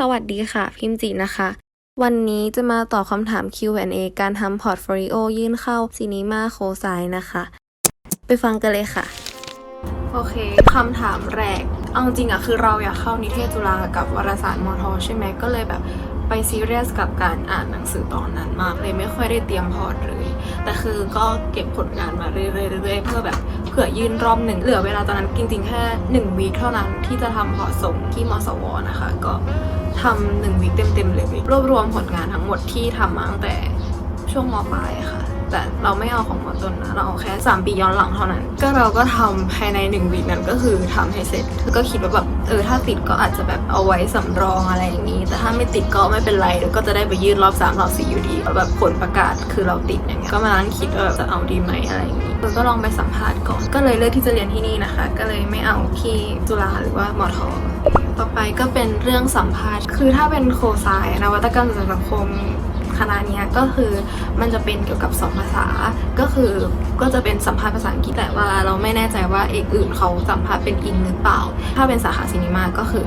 สวัสดีค่ะ พิมจินะคะ วันนี้จะมาตอบคำถาม Q&A การทำพอร์ตโฟลิโอยื่นเข้าซีนีมาโคไซนะคะ ไปฟังกันเลยค่ะ โอเคคำถามแรก เอาจริงอะคือเราอยากเข้านิเทศจุฬากับวารสารมอทอใช่ไหมก็เลยแบบไปซีเรียสกับการอ่านหนังสือตอนนั้นมากเลยไม่ค่อยได้เตรียมพอร์ตเลย แต่คือก็เก็บผลงานมาเรื่อยๆเพื่อแบบเผื่อยื่นรอบหนึ่งเหลือเวลาตอนนั้นจริงๆแค่หนึ่งวีคเท่านั้นที่จะทำพอร์ตส่งที่มสวนะคะก็ ทำหนึ่งวีคเต็มๆเลยรวบรวมผลงานทั้งหมดที่ทำมาตั้งแต่ช่วงมปลายค่ะ แต่เราไม่เอาของมต้นนะ เราเอาแค่ 3 ปีย้อนหลังเท่านั้น ก็เราก็ทำภายใน1วีคนั้นก็คือทำให้เสร็จก็คิดว่าแบบเออถ้าติดก็อาจจะแบบเอาไว้สำรองอะไรอย่างนี้ แต่ถ้าไม่ติดก็ไม่เป็นไรเดี๋ยวก็จะได้ไปยื่นรอบ3รอบ4อยู่ดีแบบผลประกาศคือเราติดอย่างเงี้ยก็มานั่งคิดว่าแบบจะเอาดีไหมอะไรอย่างนี้เออก็ลองไปสัมภาษณ์ก่อนก็เลยเลือกที่จะเรียนที่นี่นะคะ ก็เลยไม่เอาที่จุฬาหรือว่ามอทอ ต่อไปก็เป็นเรื่องสัมภาษณ์ คือถ้าเป็นโคไซน์นวัตกรรมสื่อสังคมคณะนี้ก็คือมันจะเป็นเกี่ยวกับสองภาษา ก็คือก็จะเป็นสัมภาษณ์ภาษาอังกฤษแต่ว่าเราไม่แน่ใจว่าเอกอื่นเขาสัมภาษณ์เป็นอิงหรือเปล่า ถ้าเป็นสาขาซีนีมาก็คือ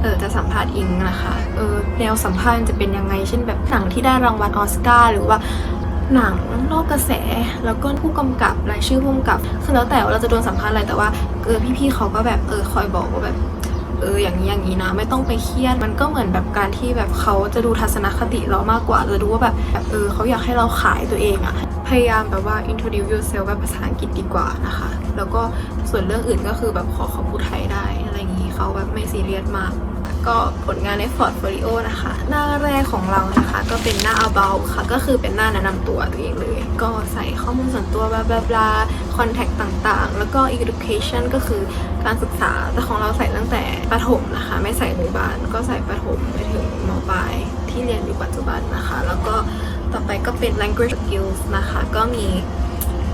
เออจะสัมภาษณ์อิงนะคะเออแนวสัมภาษณ์จะเป็นยังไง เช่นแบบหนังที่ได้รางวัลออสการ์หรือว่าหนังโลกกระแส แล้วก็ผู้กำกับรายชื่อผู้กำกับ คือแล้วแต่ว่าเราจะโดนสัมภาษณ์อะไรแต่ว่าเออพี่ๆเขาก็แบบเออคอยบอกว่าแบบ เอออย่างนี้อย่างนี้นะ ไม่ต้องไปเครียดมันก็เหมือนแบบการที่แบบเขาจะดูทัศนคติเรามากกว่าจะดูว่าแบบแบบเออเขาอยากให้เราขายตัวเองอะพยายามแบบว่า introduce yourself แบบภาษาอังกฤษดีกว่านะคะ แล้วก็ส่วนเรื่องอื่นก็คือแบบขอขอพูดไทยได้อะไรอย่างนี้เขาแบบไม่ซีเรียสมาก ก็ผลงานใน Portfolio นะคะ หน้าแรกของเรานะคะ ก็เป็นหน้า about ค่ะ ก็คือเป็นหน้าแนะนำตัวตัวเองเลย ก็ใส่ข้อมูลส่วนตัวบลาบลาบลา contact ต่างๆ แล้วก็ education ก็คือการศึกษา แต่ของเราใส่ตั้งแต่ประถมนะคะ ไม่ใส่อนุบาลก็ใส่ประถมไปถึงมปลายที่เรียนอยู่ปัจจุบันนะคะ แล้วก็ต่อไปก็เป็น language skills นะคะ ก็มี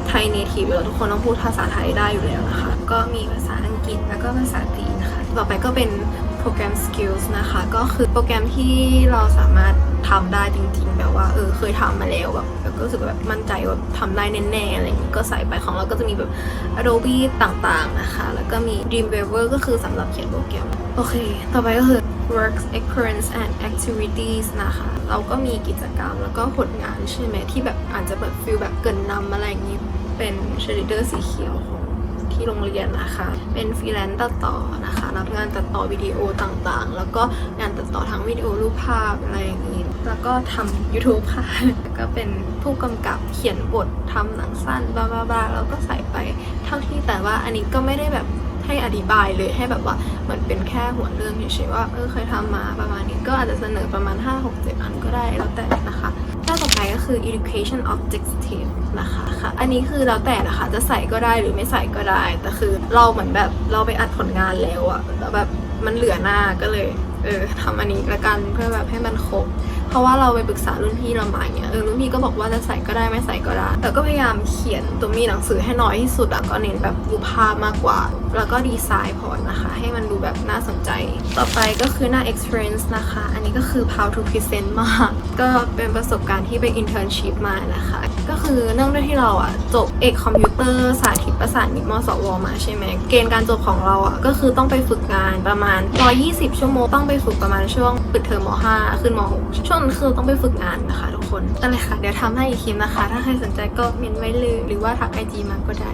ไทย native แล้วทุกคนต้องพูดภาษาไทยได้อยู่แล้วนะคะ ก็มีภาษาอังกฤษแล้วก็ภาษาจีนนะคะ ต่อไปก็เป็น โปรแกรม skills นะคะ ก็คือโปรแกรมที่เราสามารถทำได้จริงๆ แบบว่าเออเคยทำมาแล้วแบบก็รู้สึกแบบมั่นใจว่าทำได้แน่ๆ อะไรอย่างนี้ก็ใส่ไปของเราก็จะมีแบบ Adobe ต่างๆ นะคะ แล้วก็มี Dreamweaver ก็คือสำหรับเขียนโปรแกรม โอเค ต่อไปก็คือ works experience and activities นะคะ เราก็มีกิจกรรมแล้วก็ผลงานใช่ไหมที่แบบอาจจะแบบฟิลแบบเกินนำอะไรอย่างนี้ เป็นเชลิเดอร์สีเขียวของ ที่โรงเรียนนะคะ เป็นฟรีแลนซ์ตัดต่อนะคะ รับงานตัดต่อวิดีโอต่างๆ แล้วก็งานตัดต่อทั้งวิดีโอรูปภาพอะไรอย่างนี้ แล้วก็ทำ YouTube ค่ะ แล้วก็เป็นผู้กำกับเขียนบททำหนังสั้นบ้าๆแล้วก็ใส่ไปเท่าที่แต่ว่าอันนี้ก็ไม่ได้แบบ ให้อธิบายเลยให้แบบว่าเหมือนเป็นแค่หัวเรื่องเฉยๆว่าเออเคยทำมาประมาณนี้ก็อาจจะเสนอประมาณ 5 6 7 อันก็ได้แล้วแต่นะคะหน้าต่อไปก็คือ education objective นะคะค่ะอันนี้คือแล้วแต่นะคะจะใส่ก็ได้หรือไม่ใส่ก็ได้ แต่คือเราเหมือนแบบเราไปอัดผลงานแล้วอะแล้วแบบมันเหลือหน้าก็เลยเออทำอันนี้ละกันเพื่อแบบให้มันครบ เพราะว่าเราไปปรึกษารุ่นพี่เรามาอย่างเนี่ยเออรุ่นพี่ก็บอกว่าจะใส่ก็ได้ไม่ใส่ก็ได้แต่ก็พยายามเขียนตัวมีหนังสือให้น้อยที่สุดอะก็เน้นแบบรูปภาพมากกว่า แล้วก็ดีไซน์พอร์ตนะคะ ให้มันดูแบบน่าสนใจ ต่อไปก็คือหน้า experience นะคะ อันนี้ก็คือ how to present มาก ก็เป็นประสบการณ์ที่ไป internship มานะคะ ก็คือเนื่องด้วยที่เราอะจบเอกคอมพิวเตอร์สาธิตประสานมิตรมสวมาใช่ไหมเกณฑ์การจบของเราอะก็คือต้องไปฝึกงานประมาณ 120 ชั่วโมงต้องไปฝึกประมาณช่วงปิดเทอมม .5 ขึ้นม .6 ช่วงนั้นคือต้องไปฝึกงานนะคะทุกคนนั่นแหละค่ะเดี๋ยวทำให้อีกคลิปนะคะ ถ้าใครสนใจก็เมนไว้เลยหรือว่าทักไอจีมาก็ได้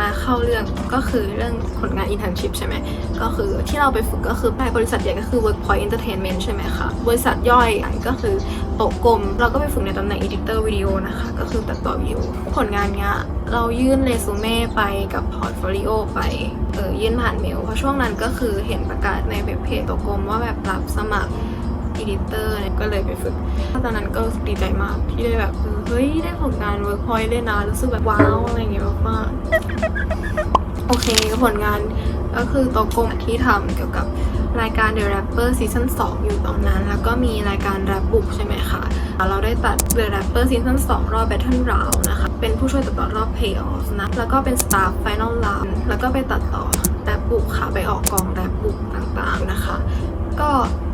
มาเข้าเรื่องก็คือเรื่องผลงาน internship ใช่ไหมก็คือที่เราไปฝึกก็คือไปบริษัทใหญ่ก็คือ Workpoint Entertainment ใช่ไหมคะบริษัทย่อยก็คือ โต๊ะกลม เราก็ไปฝึกในตำแหน่ง editor วิดีโอนะคะ ก็คือตัดต่อวิดีโอ ผลงานเนี้ยเรายื่นเรซูเม่ไปกับพอร์ตโฟลิโอไปเออยื่นผ่านเมล เพราะช่วงนั้นก็คือเห็นประกาศในเว็บเพจโตะกลมว่าแบบรับสมัครอีดิเตอร์ก็เลยไปฝึกตอนนั้นก็รู้สึกดีใจมากที่ได้แบบเฮ้ยได้ผลงานเวิร์กพอยต์เลยนะรู้สึกแบบว้าวอะไรเงี้ยมากๆโอเคผลงาน ก็คือโตกลมที่ทำเกี่ยวกับรายการ The Rapper Season 2 อยู่ตอนนั้น แล้วก็มีรายการ Rap Book ใช่ไหมคะ เราได้ตัด The Rapper Season 2 รอบ Battle Round นะคะ เป็นผู้ช่วยตัดต่อรอบ Payoff นะ แล้วก็เป็น Staff Final Round แล้วก็ไปตัดต่อ Rap Book ค่ะ ไปออกกอง Rap Book ต่างๆนะคะ ก็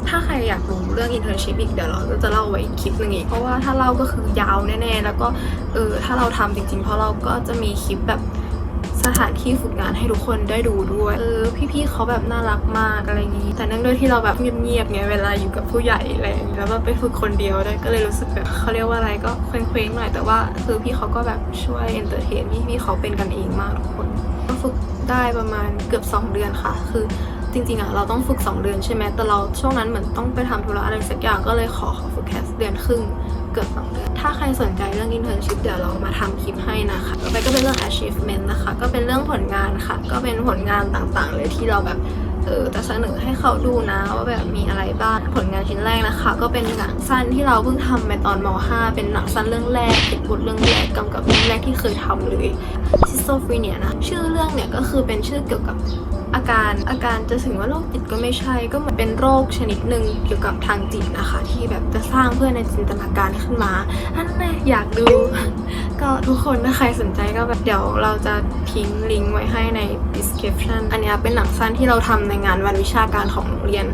ถ้าใครอยากรู้เรื่อง internship อีกเดี๋ยวเราจะเล่าไว้อีกคลิปหนึ่งอีก เพราะว่าถ้าเล่าก็คือยาวแน่ๆ แล้วก็เออถ้าเราทำจริงๆ เพราะเราก็จะมีคลิปแบบ สถานที่ฝึกงานให้ทุกคนได้ดูด้วย เออ พี่ๆเขาแบบน่ารักมากอะไรอย่างนี้ แต่เนื่องด้วยที่เราแบบเงียบๆไงเวลาอยู่กับผู้ใหญ่อะไรอย่างนี้แล้วแบบไปฝึกคนเดียวได้ก็เลยรู้สึกแบบเขาเรียกว่าอะไรก็เคว้งๆหน่อยแต่ว่าคือพี่เขาก็แบบช่วยเอนเตอร์เทนพี่ๆเขาเป็นกันเองมากทุกคนก็ฝึกได้ประมาณเกือบ 2 เดือนค่ะ คือจริงๆอะเราต้องฝึก 2 เดือนใช่ไหมแต่เราช่วงนั้นเหมือนต้องไปทำธุระอะไรสักอย่างก็เลยขอขอฝึกแค่เดือนครึ่ง เกือบ2เดือน ถ้าใครสนใจเรื่อง internship เดี๋ยวเรามาทำคลิปให้นะคะต่อไปก็เป็นเรื่อง achievement นะคะ ก็เป็นเรื่องผลงานค่ะ ก็เป็นผลงานต่างๆ เลยที่เราแบบ เออจะเสนอให้เขาดูนะว่าแบบมีอะไรบ้างผลงานชิ้นแรกนะคะ ก็เป็นหนังสั้นที่เราเพิ่งทำไปตอนม .5 เป็นหนังสั้นเรื่องแรกเขียนบทเรื่องแรกกำกับเรื่องแรกที่เคยทำเลยซิสโซฟรีเนียนะชื่อเรื่องเนี่ยก็คือเป็นชื่อเกี่ยวกับอาการอาการจะถึงว่าโรคจิตก็ไม่ใช่ก็เหมือนเป็นโรคชนิดหนึ่งเกี่ยวกับทางจิตนะคะ ที่แบบจะสร้างเพื่อนในจินตนาการขึ้นมาอันแน่อยากดู ก็ทุกคนถ้าใครสนใจก็แบบเดี๋ยวเราจะทิ้งลิงก์ไว้ให้ใน description อันนี้เป็นหนังสั้นที่เราทำในงานวันวิชาการของโรงเรียน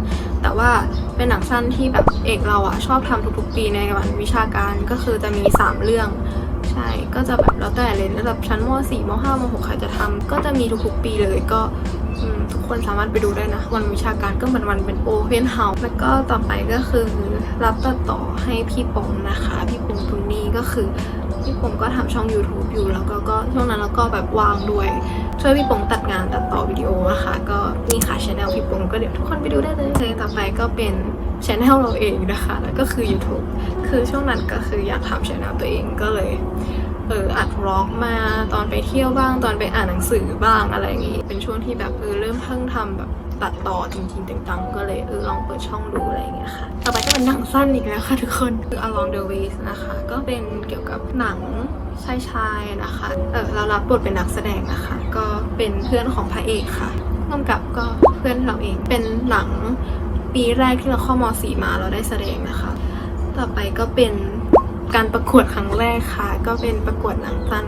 แต่ว่าเป็นหนังสั้นที่แบบเอกเราอะชอบทำทุกๆ ปีในวันวิชาการก็คือจะมี 3 เรื่องใช่ ก็จะแบบแล้วแต่เลยระดับชั้นม .4 ม .5 ม .6 ใครจะทำก็จะมีทุกๆปีเลยก็ทุกคนสามารถไปดูได้นะ วันวิชาการก็เหมือนวันเป็นโอเพนเฮาส์แล้วก็ต่อไปก็คือรับต่อให้พี่ปงนะคะ พี่ปงทุนนี่ก็คือ พี่ปงก็ทำช่อง YouTube อยู่แล้วก็ก็ช่วงนั้นเราก็แบบวางด้วย ช่วยพี่ปงตัดงานตัดต่อวิดีโอนะคะ ก็นี่ค่ะช anel พี่ปงก็เดี๋ยวทุกคนไปดูได้เลยเลยต่อไปก็เป็นช anel เราเองนะคะ แล้วก็คือ YouTube คือช่วงนั้นก็คืออยากทำช anel ตัวเองก็เลย เอออัดวล็อกมาตอนไปเที่ยวบ้างตอนไปอ่านหนังสือบ้างอะไรอย่างงี้ เป็นช่วงที่แบบเออเริ่มเพิ่งทำแบบตัดต่อจริงๆจังๆก็เลยเออลองเปิดช่องดูอะไรอย่างเงี้ยค่ะ ต่อไปก็เป็นหนังสั้นอีกแล้วค่ะทุกคนคือ Along the Ways นะคะ ก็เป็นเกี่ยวกับหนังชายชายๆนะคะเออเรารับบทเป็นนักแสดงนะคะ ก็เป็นเพื่อนของพระเอกค่ะกำกับก็เพื่อนเราเองเป็นหนังปีแรกที่เราเข้าม .4 มาเราได้แสดงนะคะ ต่อไปก็เป็น การประกวดครั้งแรกค่ะ ก็เป็นประกวดหนังสั้น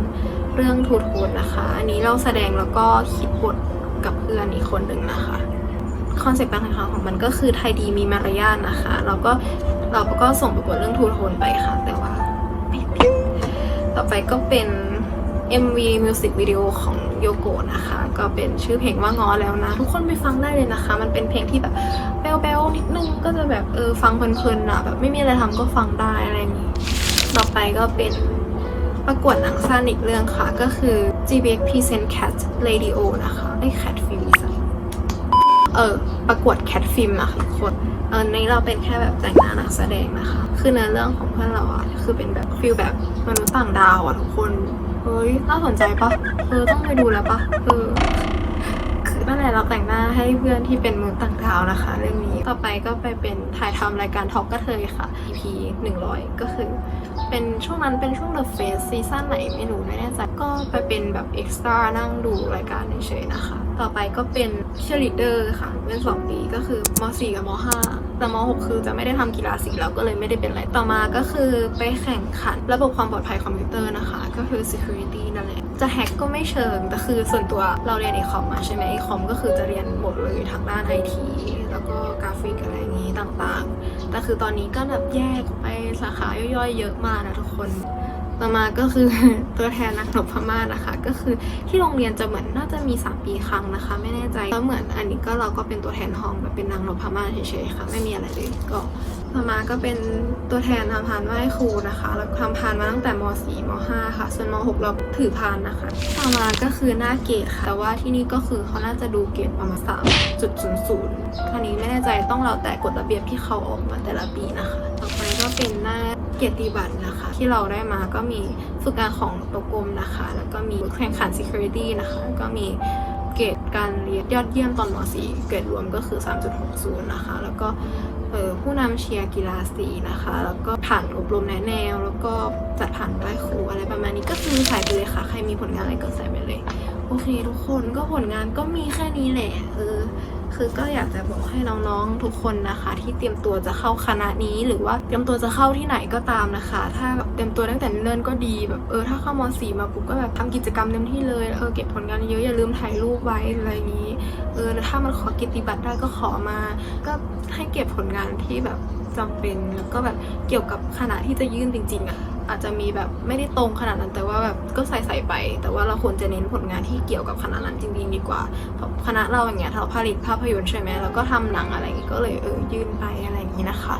เรื่องทูทูนนะคะ อันนี้เราแสดงแล้วก็คิดบทกับเพื่อนอีกคนหนึ่งนะคะคอนเซ็ปต์การแข่งขันของมันก็คือไทยดีมีมารยาทนะคะเราก็เราก็ส่งประกวดเรื่องทูโทนไปค่ะ แต่ว่าไม่ติดต่อไปก็เป็น MV Music Video ของโยโกะนะคะ ก็เป็นชื่อเพลงว่างอแล้วนะ ทุกคนไปฟังได้เลยนะคะ มันเป็นเพลงที่แบบแบ๊วๆนิดนึงก็จะแบบเออฟังเพลินๆอะแบบไม่มีอะไรทำก็ฟังได้อะไรอย่างนี้ ไปก็เป็นประกวดหนังสั้นอีกเรื่องค่ะ ก็คือ GBX Present Cat Radio นะคะไอ้ Cat Film เออประกวดแคทฟิล์มอะค่ะทุกคนเออในเราเป็นแค่แบบแต่งหน้านักแสดงนะคะ คือเนื้อเรื่องของเพื่อนเราอะคือเป็นแบบฟิลแบบมนุษย์ต่างดาวอะทุกคน เฮ้ยน่าสนใจปะเออต้องไปดูแล้วปะเออ นั่นแหละเราแต่งหน้าให้เพื่อนที่เป็นมนุษย์ต่างดาวนะคะ เรื่องนี้ต่อไปก็ไปเป็นถ่ายทำรายการท็อกกระเทยค่ะ EP 100 ก็คือ เป็นช่วงนั้นเป็นช่วง The Face ซีซั่นไหนไม่รู้ไม่แน่ใจก็ไปเป็นแบบเอ็กซ์ตร้านั่งดูรายการเฉยๆนะคะ ต่อไปก็เป็นเชียร์ลีดเดอร์ค่ะ เป็น 2 ปีก็คือม .4 กับม .5 แต่ม .6 คือจะไม่ได้ทำกีฬาสีแล้วก็เลยไม่ได้เป็นอะไรต่อมาก็คือไปแข่งขัน ระบบความปลอดภัยคอมพิวเตอร์นะคะ ก็คือ security นั่นแหละ จะแฮกก็ไม่เชิง แต่คือส่วนตัวเราเรียนไอคอมมาใช่ไหมไอคอมก็คือจะเรียนหมดเลยทางด้านไอทีแล้วก็กราฟิกอะไรอย่างนี้ต่างๆ แต่คือตอนนี้ก็แบบแยกไปสาขาย่อยๆ เยอะมากนะทุกคนต่อมาก็คือตัวแทนนักรบพม่านะคะ ก็คือที่โรงเรียนจะเหมือนน่าจะมี 3 ปีครั้งนะคะ ไม่แน่ใจก็เหมือนอันนี้ก็เราก็เป็นตัวแทนห้องแบบเป็นนางรบพม่าเฉยๆค่ะ ไม่มีอะไรเลยก็ ต่อมาก็เป็นตัวแทนทำพานไหว้ครูนะคะ แล้วทำพานมาตั้งแต่ม .4 ม .5 ค่ะ ส่วนม .6 เราถือพานนะคะต่อมาก็คือหน้าเกรดค่ะ แต่ว่าที่นี่ก็คือเขาน่าจะดูเกรดประมาณ3.00ท่านี้ไม่แน่ใจต้องเราแต่กฎระเบียบที่เขาออกมาแต่ละปีนะคะ ต่อไปก็เป็นหน้าเกียรติบัตรนะคะ ที่เราได้มาก็มีฝึกงานของตกรมนะคะ แล้วก็มีแข่งขัน security นะคะ ก็มี เกรดการเรียนยอดเยี่ยมตอนม .4 เกรดรวมก็คือ 3.60 นะคะ แล้วก็เออผู้นำเชียร์กีฬาสีนะคะ แล้วก็ผ่านอบรมแนะแนว แล้วก็จัดผ่านไหว้ครูอะไรประมาณนี้ก็คือใส่ไปเลยค่ะ ใครมีผลงานอะไรก็ใส่ไปเลย โอเค ทุกคนก็ผลงานก็มีแค่นี้แหละ เออ คือก็อยากจะบอกให้น้องๆทุกคนนะคะ ที่เตรียมตัวจะเข้าคณะนี้ หรือว่าเตรียมตัวจะเข้าที่ไหนก็ตามนะคะ ถ้าแบบเตรียมตัวตั้งแต่เนิ่นก็ดีแบบเออถ้าเข้าม .4 มาปุ๊บก็แบบทำกิจกรรมเต็มที่เลยเออเก็บผลงานเยอะอย่าลืมถ่ายรูปไว้อะไรอย่างนี้เออแล้วถ้ามันขอกิตติบัตรได้ก็ขอมา ก็ให้เก็บผลงานที่แบบจำเป็นแล้วก็แบบเกี่ยวกับคณะที่จะยื่นจริงๆอะ่ะ อาจจะมีแบบไม่ได้ตรงขนาดนั้นแต่ว่าแบบก็ใส่ใส่ไป แต่ว่าเราควรจะเน้นผลงานที่เกี่ยวกับคณะนั้นจริงๆดีกว่าคณะเราอย่างเงี้ยเราผลิตภาพยนตร์ใช่ไหมแล้วก็ทำหนังอะไรอย่างงี้ก็เลยเออยื่นไปอะไรอย่างงี้นะคะ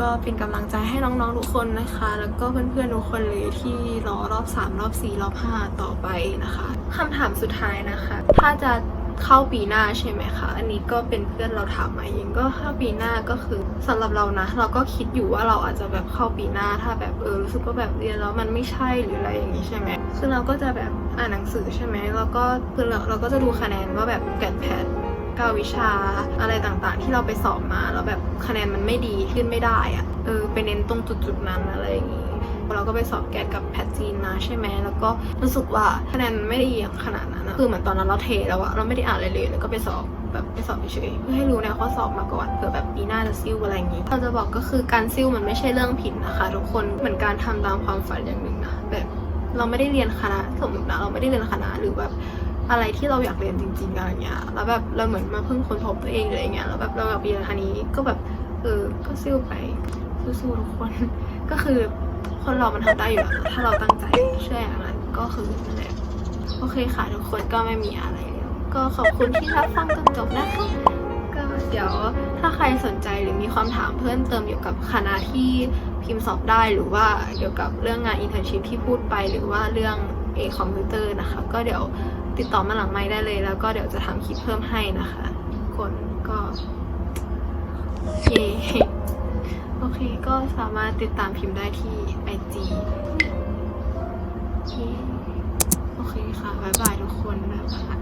ก็เป็นกำลังใจให้น้องๆทุกคนนะคะ แล้วก็เพื่อนๆทุกคนเลยที่รอรอบ 3 รอบ 4 รอบ 5 ต่อไปนะคะคำถามสุดท้ายนะคะ ถ้าจะ เข้าปีหน้าใช่ไหมคะ อันนี้ก็เป็นเพื่อนเราถามมาเองก็เข้าปีหน้าก็คือสำหรับเรานะ เราก็คิดอยู่ว่าเราอาจจะแบบเข้าปีหน้า ถ้าแบบเออรู้สึกว่าแบบเรียนแล้วมันไม่ใช่หรืออะไรอย่างงี้ใช่ไหมคือเราก็จะแบบอ่านหนังสือใช่ไหมแล้วก็คือเราเราก็จะดูคะแนนว่าแบบแกดแพดเก้าวิชาอะไรต่างๆ ที่เราไปสอบมาแล้วแบบคะแนนมันไม่ดีขึ้นไม่ได้อะเออไปเน้นตรงจุดๆนั้นอะไรอย่างงี้ เราก็ไปสอบแกดกับแพทจีนมาใช่ไหมแล้วก็รู้สึกว่าคะแนนมันไม่ได้อย่างขนาดนั้นอะคือเหมือนตอนนั้นเราเทแล้วอะเราไม่ได้อ่านอะไรเลยแล้วก็ไปสอบแบบไปสอบเฉยเพื่อให้รู้แนวข้อสอบมาก่อนเผื่อแบบปีหน้าจะซิ่วอะไรอย่างงี้เราจะบอกก็คือการซิ่วมันไม่ใช่เรื่องผิดนะคะ ทุกคนเหมือนการทำตามความฝันอย่างหนึ่งนะแบบเราไม่ได้เรียนคณะสมมตินะเราไม่ได้เรียนคณะหรือแบบอะไรที่เราอยากเรียนจริงๆอะไรเงี้ยแล้วแบบเราเหมือนมาเพิ่งค้นพบตัวเองเลยอย่างเงี้ยแล้วแบบเราอยากเรียนอันนี้ก็แบบเออก็ซิ่วไปสู้ๆทุกคน ก็คือ คนเรามันทำได้อยู่แล้วถ้าเราตั้งใจเชื่ออย่างนั้นก็คือนั่นแหละโอเคค่ะทุกคนก็ไม่มีอะไรแล้วก็ขอบคุณที่รับฟังจนจบนะคะก็เดี๋ยวถ้าใครสนใจหรือมีความถามเพิ่มเติมเกี่ยวกับคณะที่พิมพ์สอบได้หรือว่าเกี่ยวกับเรื่องงานอินเทอร์ชิพที่พูดไป หรือว่าเรื่องเอคอมพิวเตอร์นะคะ ก็เดี๋ยวติดต่อมาหลังไม้ได้เลย แล้วก็เดี๋ยวจะทำคลิปเพิ่มให้นะคะทุกคนก็เย่ โอเคก็สามารถติดตามพิมพ์ได้ที่ไอจีโอเคค่ะ บ๊ายบายทุกคนนะคะ